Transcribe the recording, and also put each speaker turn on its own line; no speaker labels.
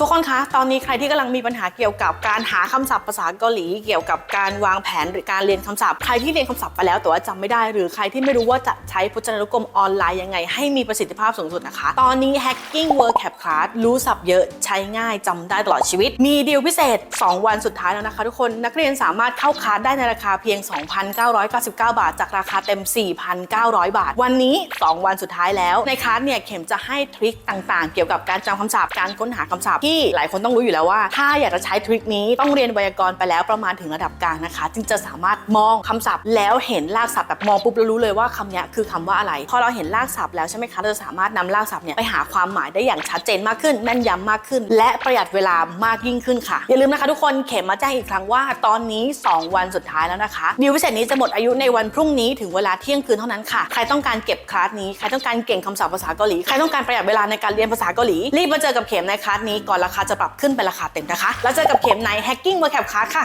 ทุกคนคะ ตอนนี้ใครที่กำลังมีปัญหาเกี่ยวกับการหาคำศัพท์ภาษาเกาหลี เกี่ยวกับการวางแผนหรือการเรียนคำศัพท์ ใครที่เรียนคำศัพท์ไปแล้วแต่ว่าจำไม่ได้ หรือใครที่ไม่รู้ว่าจะใช้พจนานุกรมออนไลน์ยังไง ให้มีประสิทธิภาพสูงสุดนะคะ ตอนนี้ Hacking word Cap Class รู้ศัพท์เยอะใช้ง่ายจำได้ตลอดชีวิต มีดีลพิเศษ 2 วันสุดท้ายแล้วนะคะ ทุกคน นักเรียนสามารถเข้าคลาสได้ในราคาเพียง 2,999 บาท จากราคาเต็ม 4,900 บาท วันนี้ 2 วันสุดท้ายแล้ว ในคลาสเนี่ยเข็มจะให้ทริคต่าง ๆ เกี่ยวกับการจำคำศัพท์ การค้นหาคำศัพท์ที่หลายคนต้องรู้อยู่แล้วว่า ถ้าอยากจะใช้ทริคนี้ต้องเรียนไวยากรณ์ไปแล้วประมาณถึงระดับกลางนะคะ จึงจะสามารถมองคำศัพท์ แล้วเห็นรากศัพท์แบบมองปุ๊บแล้วรู้เลยว่าคำเนี้ยคือคำว่าอะไร พอเราเห็นรากศัพท์แล้วใช่ไหมคะเราจะสามารถนำรากศัพท์เนี่ยไปหาความหมายได้อย่างชัดเจนมากขึ้นแม่นยำมากขึ้น และประหยัดเวลามากยิ่งขึ้นค่ะอย่าลืมนะคะ ทุกคนเข็มมาแจ้งอีกครั้งว่า ตอนนี้ 2 วันสุดท้ายแล้วนะคะดีลพิเศษนี้จะหมดอายุในวันพรุ่งนี้ถึงเวลาเที่ยงคืนเท่านั้นค่ะใครต้องการเก็บคลาสนี้ใครต้องการเก่งคำศัพท์ภาษาเกาหลีใครต้องการประหยัดเวลาในการเรียนภาษาเกาหลีรีบมาเจอกับเข็มในคลาสนี้ก่อนราคาจะปรับขึ้นเป็นราคาเต็มนะคะ แล้วเจอกับเข็มใน Hacking World Cap Class ค่ะ